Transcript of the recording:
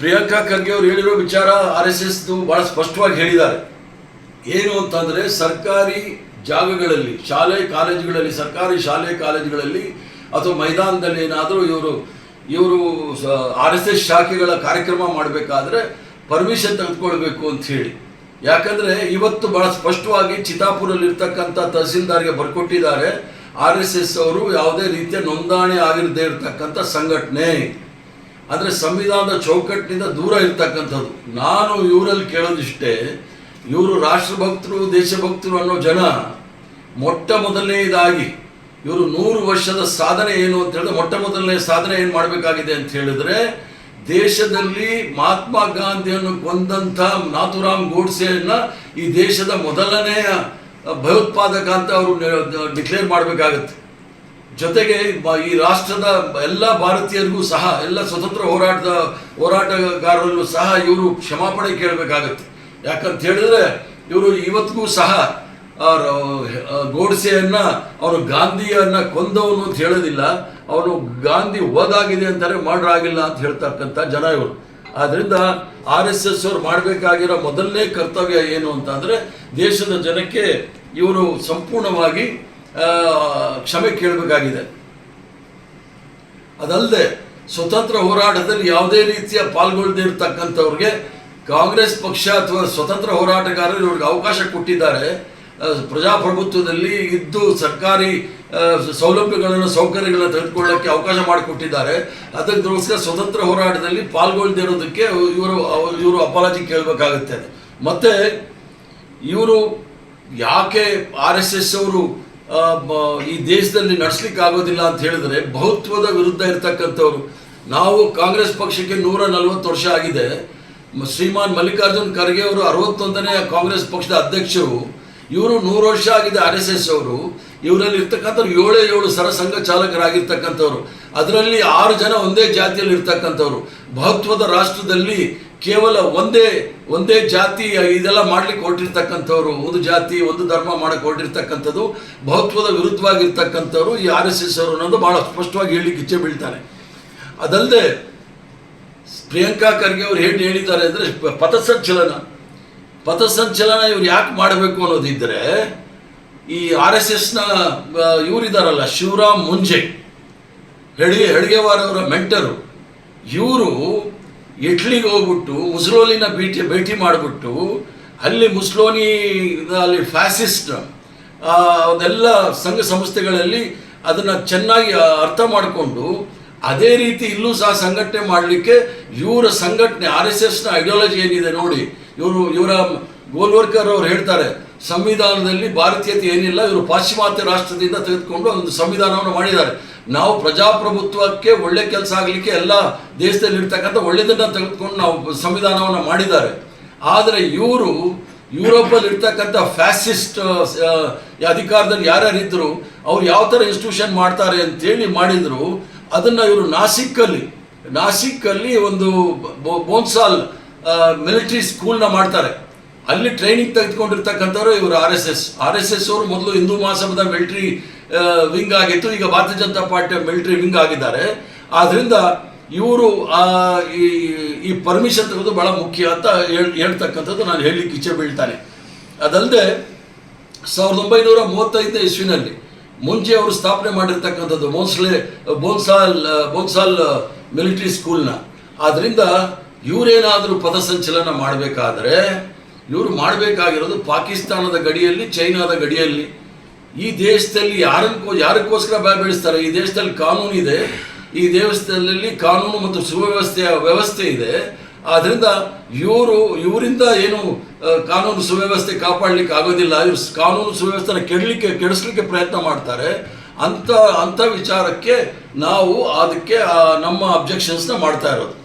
ಪ್ರಿಯಾಂಕಾ ಖರ್ಗೆ ಅವರು ಹೇಳಿರೋ ವಿಚಾರ ಆರ್ ಎಸ್ ಎಸ್ ಬಹಳ ಸ್ಪಷ್ಟವಾಗಿ ಹೇಳಿದ್ದಾರೆ. ಏನು ಅಂತಂದ್ರೆ ಸರ್ಕಾರಿ ಜಾಗಗಳಲ್ಲಿ, ಶಾಲೆ, ಕಾಲೇಜುಗಳಲ್ಲಿ, ಸರ್ಕಾರಿ ಶಾಲೆ, ಕಾಲೇಜುಗಳಲ್ಲಿ ಅಥವಾ ಮೈದಾನದಲ್ಲಿ ಏನಾದರೂ ಇವರು ಇವರು ಆರ್ ಎಸ್ ಎಸ್ ಶಾಖೆಗಳ ಕಾರ್ಯಕ್ರಮ ಮಾಡಬೇಕಾದ್ರೆ ಪರ್ಮಿಷನ್ ತೆಗೆದುಕೊಳ್ಬೇಕು ಅಂತ ಹೇಳಿ. ಯಾಕಂದ್ರೆ ಇವತ್ತು ಬಹಳ ಸ್ಪಷ್ಟವಾಗಿ ಚಿತಾಪುರಲ್ಲಿ ಇರ್ತಕ್ಕಂಥ ತಹಸೀಲ್ದಾರ್ಗೆ ಬರ್ಕೊಟ್ಟಿದ್ದಾರೆ. ಆರ್ ಎಸ್ ಎಸ್ ಅವರು ಯಾವುದೇ ರೀತಿಯ ನೋಂದಣಿ ಆಗಿರದೇ ಇರತಕ್ಕಂಥ ಸಂಘಟನೆ. ಅಂದರೆ ಸಂವಿಧಾನದ ಚೌಕಟ್ಟಿನಿಂದ ದೂರ ಇರ್ತಕ್ಕಂಥದ್ದು. ನಾನು ಇವರಲ್ಲಿ ಕೇಳೋದಿಷ್ಟೇ, ಇವರು ರಾಷ್ಟ್ರಭಕ್ತರು, ದೇಶಭಕ್ತರು ಅನ್ನೋ ಜನ ಮೊಟ್ಟ ಮೊದಲನೇದಾಗಿ ಇವರು ನೂರು ವರ್ಷದ ಸಾಧನೆ ಏನು ಅಂತ ಹೇಳಿದ್ರೆ ಮೊಟ್ಟ ಮೊದಲನೇ ಸಾಧನೆ ಏನು ಮಾಡಬೇಕಾಗಿದೆ ಅಂತ ಹೇಳಿದ್ರೆ ದೇಶದಲ್ಲಿ ಮಹಾತ್ಮ ಗಾಂಧಿಯನ್ನು ಕೊಂದಂಥ ನಾಥುರಾಮ್ ಗೋಡ್ಸೆಯನ್ನು ಈ ದೇಶದ ಮೊದಲನೆಯ ಭಯೋತ್ಪಾದಕ ಅಂತ ಅವರು ಡಿಕ್ಲೇರ್ ಮಾಡಬೇಕಾಗತ್ತೆ. ಜೊತೆಗೆ ಈ ರಾಷ್ಟ್ರದ ಎಲ್ಲ ಭಾರತೀಯರಿಗೂ ಸಹ, ಎಲ್ಲ ಸ್ವತಂತ್ರ ಹೋರಾಟದ ಹೋರಾಟಗಾರರಲ್ಲೂ ಸಹ ಇವರು ಕ್ಷಮಾಪಣೆ ಕೇಳಬೇಕಾಗತ್ತೆ. ಯಾಕಂತ ಹೇಳಿದ್ರೆ, ಇವರು ಇವತ್ತಿಗೂ ಸಹ ಗೋಡ್ಸೆಯನ್ನ, ಅವನು ಗಾಂಧಿಯನ್ನ ಕೊಂದವನು ಅಂತ ಹೇಳೋದಿಲ್ಲ. ಅವನು ಗಾಂಧಿ ಓದಾಗಿದೆ ಅಂತಾರೆ ಮರ್ಡರ್ ಆಗಿಲ್ಲ ಅಂತ ಹೇಳ್ತಕ್ಕಂಥ ಜನ ಇವರು. ಆದ್ರಿಂದ ಆರ್ ಎಸ್ ಎಸ್ ಅವ್ರು ಮಾಡಬೇಕಾಗಿರೋ ಮೊದಲನೇ ಕರ್ತವ್ಯ ಏನು ಅಂತ ಅಂದ್ರೆ, ದೇಶದ ಜನಕ್ಕೆ ಇವರು ಸಂಪೂರ್ಣವಾಗಿ ಕ್ಷಮೆ ಕೇಳಬೇಕಾಗಿದೆ. ಅದಲ್ಲದೆ ಸ್ವತಂತ್ರ ಹೋರಾಟದಲ್ಲಿ ಯಾವುದೇ ರೀತಿಯ ಪಾಲ್ಗೊಳ್ಳದೇ ಇರತಕ್ಕಂಥವ್ರಿಗೆ ಕಾಂಗ್ರೆಸ್ ಪಕ್ಷ ಅಥವಾ ಸ್ವತಂತ್ರ ಹೋರಾಟಗಾರರು ಇವ್ರಿಗೆ ಅವಕಾಶ ಕೊಟ್ಟಿದ್ದಾರೆ. ಪ್ರಜಾಪ್ರಭುತ್ವದಲ್ಲಿ ಇದ್ದು ಸರ್ಕಾರಿ ಸೌಲಭ್ಯಗಳನ್ನು, ಸೌಕರ್ಯಗಳನ್ನು ತೆಗೆದುಕೊಳ್ಳೋಕ್ಕೆ ಅವಕಾಶ ಮಾಡಿಕೊಟ್ಟಿದ್ದಾರೆ. ಅದಕ್ಕೋಸ್ಕರ ಸ್ವತಂತ್ರ ಹೋರಾಟದಲ್ಲಿ ಪಾಲ್ಗೊಳ್ಳದೇ ಇರೋದಕ್ಕೆ ಇವರು ಇವರು ಅಪಾಲಜಿ ಕೇಳಬೇಕಾಗುತ್ತೆ. ಮತ್ತೆ ಇವರು ಯಾಕೆ ಆರ್ ಎಸ್ ಅವರು ಈ ದೇಶದಲ್ಲಿ ನಡೆಸ್ಲಿಕ್ಕೆ ಆಗೋದಿಲ್ಲ ಅಂತ ಹೇಳಿದ್ರೆ ಬಹುತ್ವದ ವಿರುದ್ಧ ಇರತಕ್ಕಂಥವ್ರು. ನಾವು ಕಾಂಗ್ರೆಸ್ ಪಕ್ಷಕ್ಕೆ ನೂರ ನಲವತ್ತು ವರ್ಷ ಆಗಿದೆ. ಶ್ರೀಮಾನ್ ಮಲ್ಲಿಕಾರ್ಜುನ್ ಖರ್ಗೆ ಅವರು ಅರವತ್ತೊಂದನೇ ಕಾಂಗ್ರೆಸ್ ಪಕ್ಷದ ಅಧ್ಯಕ್ಷರು. ಇವರು ನೂರು ವರ್ಷ ಆಗಿದೆ ಆರ್ ಎಸ್ ಎಸ್ ಅವರು. ಇವರಲ್ಲಿ ಇರ್ತಕ್ಕಂಥವ್ರು ಏಳೇ ಏಳು ಸರಸಂಘ ಚಾಲಕರಾಗಿರ್ತಕ್ಕಂಥವ್ರು. ಅದರಲ್ಲಿ ಆರು ಜನ ಒಂದೇ ಜಾತಿಯಲ್ಲಿ ಇರ್ತಕ್ಕಂಥವ್ರು ಬಹುತ್ವದ ರಾಷ್ಟ್ರದಲ್ಲಿ ಕೇವಲ ಒಂದೇ ಒಂದೇ ಜಾತಿ ಇದೆಲ್ಲ ಮಾಡ್ಲಿಕ್ಕೆ ಹೊರಟಿರ್ತಕ್ಕಂಥವ್ರು, ಒಂದು ಜಾತಿ, ಒಂದು ಧರ್ಮ ಮಾಡಕ್ಕೆ ಹೊರಟಿರ್ತಕ್ಕಂಥದ್ದು ಬಹುತ್ವದ ವಿರುದ್ಧವಾಗಿರ್ತಕ್ಕಂಥವ್ರು ಈ ಆರ್ ಎಸ್ ಎಸ್ ಅವರು ಅನ್ನೋದು ಬಹಳ ಸ್ಪಷ್ಟವಾಗಿ ಹೇಳಲಿಕ್ಕೆ ಇಚ್ಛೆ ಬೀಳ್ತಾನೆ. ಅದಲ್ಲದೆ ಪ್ರಿಯಾಂಕಾ ಖರ್ಗೆ ಅವರು ಹೇಳಿ ಹೇಳಿದ್ದಾರೆ ಅಂದರೆ ಪಥಸಂಚಲನ. ಪಥಸಂಚಲನ ಇವ್ರು ಯಾಕೆ ಮಾಡಬೇಕು ಅನ್ನೋದಿದ್ದರೆ ಈ ಆರ್ ಎಸ್ ಎಸ್ನ ಇವರಿದ್ದಾರಲ್ಲ ಶಿವರಾಮ್ ಮುಂಜೆ ಹೆಡಿ ಹೆಡ್ಗೆವಾರ್ ಅವರ ಮೆಂಟರು, ಇವರು ಇಟ್ಲಿಗೆ ಹೋಗ್ಬಿಟ್ಟು ಮುಸ್ಲೋಲಿನ ಭೇಟಿ ಭೇಟಿ ಮಾಡಿಬಿಟ್ಟು ಅಲ್ಲಿ ಮುಸ್ಲೋನಿ ಅಲ್ಲಿ ಫ್ಯಾಸಿಸ್ಟ್ ಅದೆಲ್ಲ ಸಂಘ ಸಂಸ್ಥೆಗಳಲ್ಲಿ ಅದನ್ನು ಚೆನ್ನಾಗಿ ಅರ್ಥ ಮಾಡಿಕೊಂಡು ಅದೇ ರೀತಿ ಇಲ್ಲೂ ಸಹ ಸಂಘಟನೆ ಮಾಡಲಿಕ್ಕೆ ಇವರ ಸಂಘಟನೆ ಆರ್ ಎಸ್ ಎಸ್ನ ಐಡಿಯಾಲಜಿ ಏನಿದೆ ನೋಡಿ, ಇವರು ಇವರ ಗೋಲ್ವರ್ಕರ್ ಅವರು ಹೇಳ್ತಾರೆ, ಸಂವಿಧಾನದಲ್ಲಿ ಭಾರತೀಯತೆ ಏನಿಲ್ಲ, ಇವರು ಪಾಶ್ಚಿಮಾತ್ಯ ರಾಷ್ಟ್ರದಿಂದ ತೆಗೆದುಕೊಂಡು ಒಂದು ಸಂವಿಧಾನವನ್ನು ಮಾಡಿದ್ದಾರೆ. ನಾವು ಪ್ರಜಾಪ್ರಭುತ್ವಕ್ಕೆ ಒಳ್ಳೆ ಕೆಲಸ ಆಗಲಿಕ್ಕೆ ಎಲ್ಲ ದೇಶದಲ್ಲಿ ಇರ್ತಕ್ಕಂಥ ಒಳ್ಳೆಯದನ್ನು ತೆಗೆದುಕೊಂಡು ನಾವು ಸಂವಿಧಾನವನ್ನು ಮಾಡಿದ್ದಾರೆ. ಆದರೆ ಇವರು ಯುರೋಪಲ್ಲಿ ಇರ್ತಕ್ಕಂಥ ಫ್ಯಾಸಿಸ್ಟ್ ಅಧಿಕಾರದಲ್ಲಿ ಯಾರ್ಯಾರಿದ್ರು ಅವ್ರು ಯಾವ ಥರ ಇನ್ಸ್ಟಿಟ್ಯೂಷನ್ ಮಾಡ್ತಾರೆ ಅಂತೇಳಿ ಮಾಡಿದ್ರು, ಅದನ್ನು ಇವರು ನಾಸಿಕ್ಕಲ್ಲಿ ನಾಸಿಕ್ಕಲ್ಲಿ ಒಂದು ಬೋನ್ಸಾಲ್ ಮಿಲಿಟ್ರಿ ಸ್ಕೂಲ್ನ ಮಾಡ್ತಾರೆ. ಅಲ್ಲಿ ಟ್ರೈನಿಂಗ್ ತೆಗೆದುಕೊಂಡಿರ್ತಕ್ಕಂಥವ್ರು ಇವರು R S S R S S ಅವರು ಮೊದಲು ಹಿಂದೂ ಮಹಾಸಭಾದ ಮಿಲಿಟರಿ ವಿಂಗ್ ಆಗಿತ್ತು. ಈಗ ಭಾರತೀಯ ಜನತಾ ಪಾರ್ಟಿಯ ಮಿಲಿಟರಿ ವಿಂಗ್ ಆಗಿದ್ದಾರೆ. ಆದ್ದರಿಂದ ಇವರು ಈ ಈ ಪರ್ಮಿಷನ್ ತೆಗೆದು ಬಹಳ ಮುಖ್ಯ ಅಂತ ಹೇಳ್, ಹೇಳ್ತಕ್ಕಂಥದ್ದು ನಾನು ಹೇಳಲಿಕ್ಕೆ ಇಚ್ಛೆ ಬೀಳ್ತಾನೆ. ಅದಲ್ಲದೆ ಸಾವಿರದ ಒಂಬೈನೂರ ಮೂವತ್ತೈದನೇ ಇಸ್ವಿನಲ್ಲಿ ಮುಂಚೆ ಅವರು ಸ್ಥಾಪನೆ ಮಾಡಿರ್ತಕ್ಕಂಥದ್ದು ಮೋನ್ಸ್ಲೆ ಬೋನ್ಸಾಲ್ ಬೋನ್ಸಾಲ್ ಮಿಲಿಟರಿ ಸ್ಕೂಲ್ನ ಆದ್ದರಿಂದ ಇವರೇನಾದರೂ ಪಥಸಂಚಲನ ಮಾಡಬೇಕಾದ್ರೆ ಇವರು ಮಾಡಬೇಕಾಗಿರೋದು ಪಾಕಿಸ್ತಾನದ ಗಡಿಯಲ್ಲಿ, ಚೈನಾದ ಗಡಿಯಲ್ಲಿ. ಈ ದೇಶದಲ್ಲಿ ಯಾರಕ್ಕೋ ಯಾರಕ್ಕೋಸ್ಕರ ಬೀಳಿಸ್ತಾರೆ? ಈ ದೇಶದಲ್ಲಿ ಕಾನೂನು ಇದೆ. ಈ ದೇಶದಲ್ಲಿ ಕಾನೂನು ಮತ್ತು ಸುವ್ಯವಸ್ಥೆಯ ವ್ಯವಸ್ಥೆ ಇದೆ. ಆದ್ದರಿಂದ ಇವರು ಇವರಿಂದ ಏನು ಕಾನೂನು ಸುವ್ಯವಸ್ಥೆ ಕಾಪಾಡಲಿಕ್ಕೆ ಆಗೋದಿಲ್ಲ. ಇವರು ಕಾನೂನು ಸುವ್ಯವಸ್ಥೆನ ಕೆಡಲಿಕ್ಕೆ ಕೆಡಿಸ್ಲಿಕ್ಕೆ ಪ್ರಯತ್ನ ಮಾಡ್ತಾರೆ. ಅಂತ ಅಂಥ ವಿಚಾರಕ್ಕೆ ನಾವು ಅದಕ್ಕೆ ನಮ್ಮ ಅಬ್ಜೆಕ್ಷನ್ಸ್ನ ಮಾಡ್ತಾ ಇರೋದು.